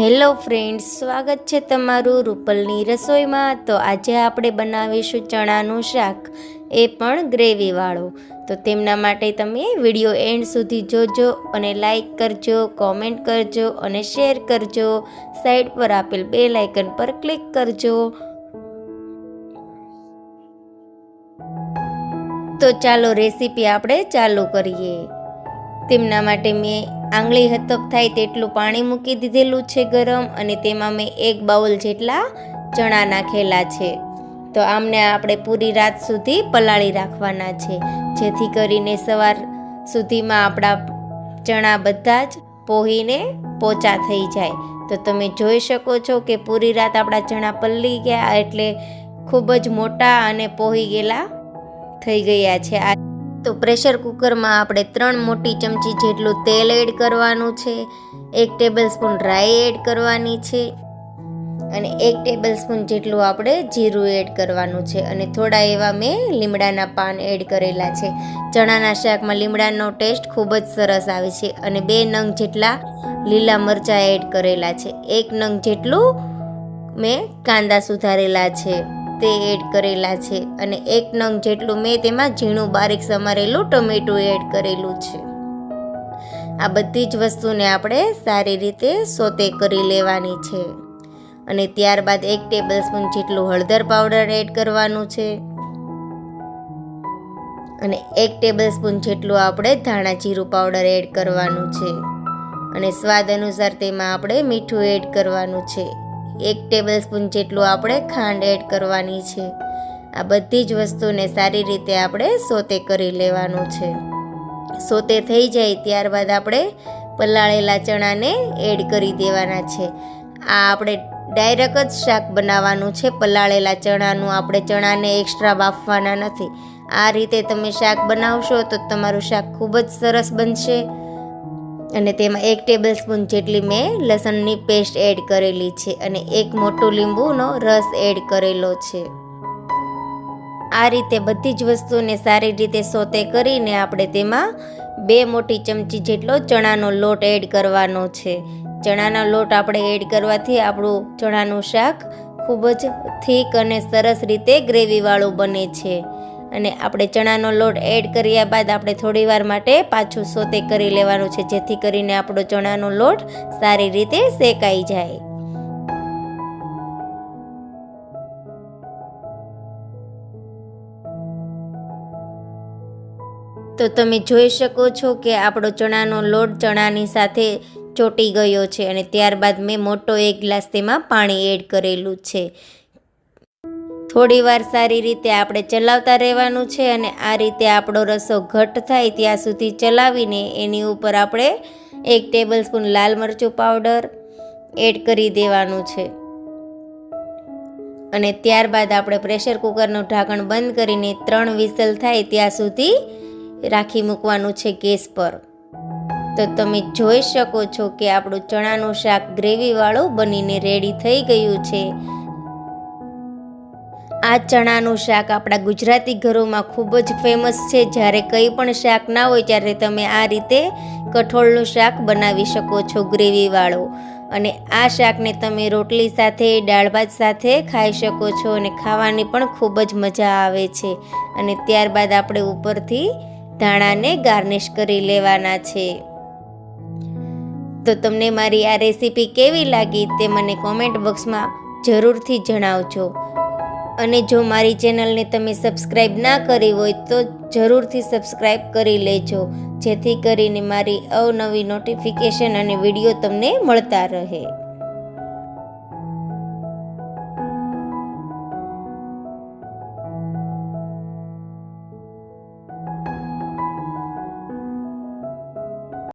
Hello friends, સ્વાગત છે તમારું રૂપલની રસોઈમાં. તો આજે આપણે બનાવીશું ચણાનું શાક, એ પણ ગ્રેવીવાળું. તો તેમના માટે તમે વીડિયો એન્ડ સુધી જોજો અને લાઈક કરજો, કોમેન્ટ કરજો અને શેર કરજો. સાઈડ પર આપેલ બે લાઇકન પર ક્લિક કરજો. તો ચાલો રેસીપી આપણે ચાલુ કરીએ. તેમના માટે મેં આંગળી હતપ થાય તેટલું પાણી મૂકી દીધેલું છે ગરમ અને તેમાં મેં એક બાઉલ જેટલા ચણા નાખેલા છે. તો આમને આપણે પૂરી રાત સુધી પલાળી રાખવાના છે. જેથી કરીને સવાર સુધીમાં આપણા ચણા બધા જ પોહીને પોચા થઈ જાય. તો તમે જોઈ શકો છો કે પૂરી રાત આપણા ચણા પલળી ગયા એટલે ખૂબ જ મોટા અને પોહી ગયેલા થઈ ગયા છે. આ તો પ્રેશર કુકરમાં આપણે ત્રણ મોટી ચમચી જેટલું તેલ એડ કરવાનું છે. એક ટેબલ સ્પૂન રાઈ એડ કરવાની છે અને એક ટેબલ સ્પૂન જેટલું આપણે જીરું એડ કરવાનું છે અને થોડા એવા મેં લીમડાના પાન એડ કરેલા છે. ચણાના શાકમાં લીમડાનો ટેસ્ટ ખૂબ જ સરસ આવે છે અને બે નંગ જેટલા લીલા મરચાં એડ કરેલા છે. એક નંગ જેટલું મેં કાંદા સુધારેલા છે. તે એડ કરેલા છે અને એક નંગ જેટલું મેં તેમાં ઝીણું બારીક સમારેલું ટમેટું એડ કરેલું છે. આ બધી જ વસ્તુને આપણે સારી રીતે સોતે કરી લેવાની છે. અને ત્યારબાદ એક ટેબલ સ્પૂન જેટલું હળદર પાવડર એડ કરવાનું છે. અને એક ટેબલ સ્પૂન જેટલું આપણે ધાણા જીરું પાવડર એડ કરવાનું છે. અને સ્વાદ અનુસાર તેમાં આપણે મીઠું એડ કરવાનું છે. એક ટેબલ સ્પૂન જેટલું આપણે ખાંડ એડ કરવાની છે. આ બધી જ વસ્તુને સારી રીતે આપણે સોતે કરી લેવાનું છે. સોતે થઈ જાય ત્યારબાદ આપણે પલાળેલા ચણાને એડ કરી દેવાના છે. આ આપણે ડાયરેક્ટ જ શાક બનાવવાનું છે. પલાળેલા ચણાનું આપણે ચણાને એક્સ્ટ્રા બાફવાના નથી. આ રીતે તમે શાક બનાવશો તો તમારું શાક ખૂબ જ સરસ બનશે. અને તેમાં એક ટેબલ સ્પૂન જેટલી મેં લસણની પેસ્ટ એડ કરેલી છે અને એક મોટું લીંબુનો રસ એડ કરેલો છે. આ રીતે બધી જ વસ્તુને સારી રીતે સોતે કરીને આપણે તેમાં બે મોટી ચમચી જેટલો ચણાનો લોટ એડ કરવાનો છે. ચણાનો લોટ આપણે એડ કરવાથી આપણું ચણાનું શાક ખૂબ જ થીક અને સરસ રીતે ગ્રેવીવાળું બને છે. અને આપણે ચણાનો લોટ એડ કર્યા બાદ આપણે થોડી વાર માટે પાછું સોતે કરી લેવાનું છે, જેથી કરીને આપણો ચણાનો લોટ સારી રીતે શેકાઈ જાય. તો તમે જોઈ શકો છો કે આપણો ચણાનો લોટ ચણાની સાથે ચોટી ગયો છે અને ત્યારબાદ મેં મોટો એક ગ્લાસ તેમાં પાણી એડ કરેલું છે. થોડી વાર સારી રીતે આપણે ચલાવતા રહેવાનું છે અને આ રીતે આપણો રસો ઘટ થાય ત્યાં સુધી ચલાવીને એની ઉપર આપણે એક ટેબલ સ્પૂન લાલ મરચું પાવડર એડ કરી દેવાનું છે. અને ત્યારબાદ આપણે પ્રેશર કુકરનું ઢાંકણ બંધ કરીને ત્રણ વિસલ થાય ત્યાં સુધી રાખી મૂકવાનું છે ગેસ પર. તો તમે જોઈ શકો છો કે આપણું ચણાનું શાક ગ્રેવીવાળું બનીને રેડી થઈ ગયું છે. આ ચણાનું શાક આપણા ગુજરાતી ઘરોમાં ખૂબ જ ફેમસ છે. જ્યારે કંઈ પણ શાક ના હોય ત્યારે તમે આ રીતે કઠોળનું શાક બનાવી શકો છો ગ્રેવીવાળો. અને આ શાકને તમે રોટલી સાથે, દાળ ભાત સાથે ખાઈ શકો છો અને ખાવાની પણ ખૂબ જ મજા આવે છે. અને ત્યારબાદ આપણે ઉપરથી ધાણાને ગાર્નિશ કરી લેવાના છે. તો તમને મારી આ રેસીપી કેવી લાગી તે મને કોમેન્ટ બોક્સમાં જરૂરથી જણાવજો. અને જો મારી ચેનલને તમે સબસ્ક્રાઈબ ના કરી હોય તો જરૂરથી સબસ્ક્રાઈબ કરી લેજો, જેથી કરીને મારી અવનવી નોટિફિકેશન અને વીડિયો તમને મળતા રહે.